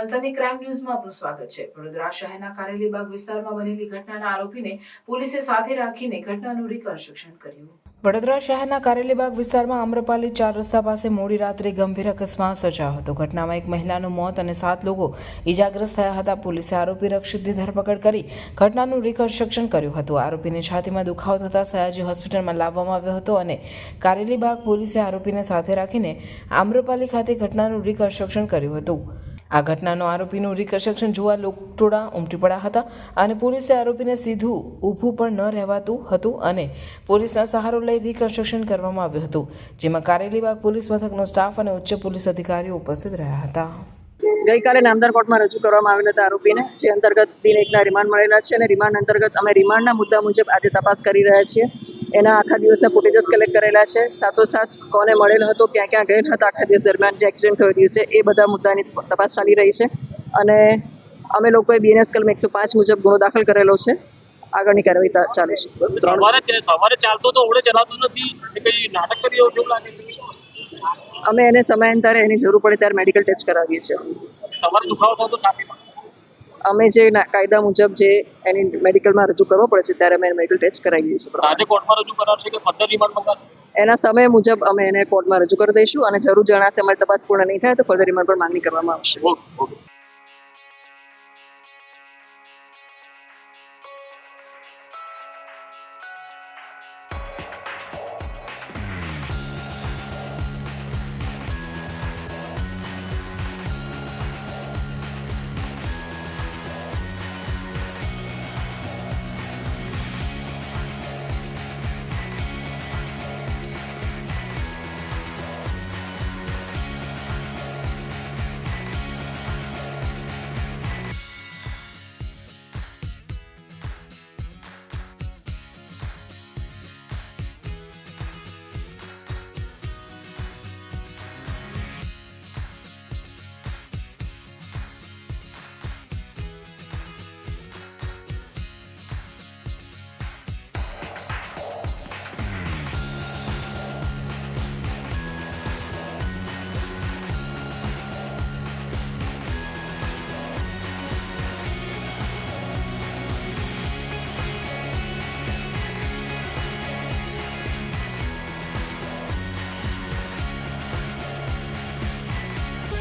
સનસની crime ન્યૂઝમાં આપનું સ્વાગત છે. વડોદરા શહેરના કારેલીબાગ વિસ્તારમાં બનેલી ઘટનાના આરોપીને પોલીસે સાથે રાખીને ઘટનાનું રિકન્સ્ટ્રક્શન કર્યું. વડોદરા શહેરના કારેલીબાગ વિસ્તારમાં આમ્રપાલી ચાર રસ્તા પાસે મોડી રાત્રે ગંભીર અકસ્માત સર્જાયો હતો. ઘટનામાં એક મહિલાનું મોત અને સાત લોકો ઈજાગ્રસ્ત થયા હતા. પોલીસે આરોપી રક્ષિતની ધરપકડ કરી ઘટનાનું રિકન્સ્ટ્રક્શન કર્યું હતું. આરોપીને છાતીમાં દુખાવો થતાં સયાજી હોસ્પિટલમાં લાવવામાં આવ્યો હતો અને કારેલીબાગ પોલીસે આરોપીને સાથે રાખીને આમ્રપાલી ખાતે ઘટનાનું રિકન્સ્ટ્રક્શન કર્યું હતું. આ ઘટનાનો આરોપીનું રિકન્સ્ટ્રક્શન જોવા લોકટોળા ઉમટી પડ્યા હતા અને પોલીસે આરોપીને સીધું ઊભું પણ ન રહેવાતું હતું અને પોલીસના સહારો લઈ રિકન્સ્ટ્રક્શન કરવામાં આવ્યું હતું, જેમાં કારેલીબાગ પોલીસ મથકનો સ્ટાફ અને ઉચ્ચ પોલીસ અધિકારીઓ ઉપસ્થિત રહ્યા હતા. ગઈકાલે નામદાર કોર્ટમાં રજૂ કરવામાં આવેલ હતા આરોપીને, જે અંતર્ગત દિન એકના રિમાન્ડ મળેલા છે અને રિમાન્ડ અંતર્ગત અમે રિમાન્ડના મુદ્દા મુજબ આજે તપાસ કરી રહ્યા છીએ. એના આખા દિવસના ફૂટેજીસ કલેક્ટ કરેલા છે. સાથોસાથ કોને મળેલ હતો ક્યાં ક્યાં ગયેલ હતા આખા દિવસ દરમિયાન જે એક્સિડન્ટ થયો દિવસે એ બધા મુદ્દાની તપાસ ચાલી રહી છે. અને અમે લોકોએ બીએનએસ કલમ એકસો પાંચ મુજબ ગુનો દાખલ કરેલો છે. આગળની કાર્યવાહી ચાલુ છે. સવારે સવારે ચાલતો તો ઓળે ચલાવતો નથી કઈ નાટક કરી એવું લાગે અમે એને સમયાંતરે એની જરૂર પડે ત્યારે મેડિકલ ટેસ્ટ કરાવીએ છીએ. સવારે દુખાવો થતો છાતીમાં અમે જે કાયદા મુજબ જે એની મેડિકલમાં રજૂ કરવો પડે છે ત્યારે અમે મેડિકલ ટેસ્ટ કરાવી છીએ આજે કોર્ટમાં રજૂ કરાવશે કે ફર્ધર રિમાન્ડ મંગાશે? એના સમય મુજબ અમે એને કોર્ટમાં રજૂ કરી દઈશું અને જરૂર જણાશે અમારી તપાસ પૂર્ણ નહીં થાય તો ફર્ધર રિમાન્ડ પર માંગણી કરવામાં આવશે. ઓકે.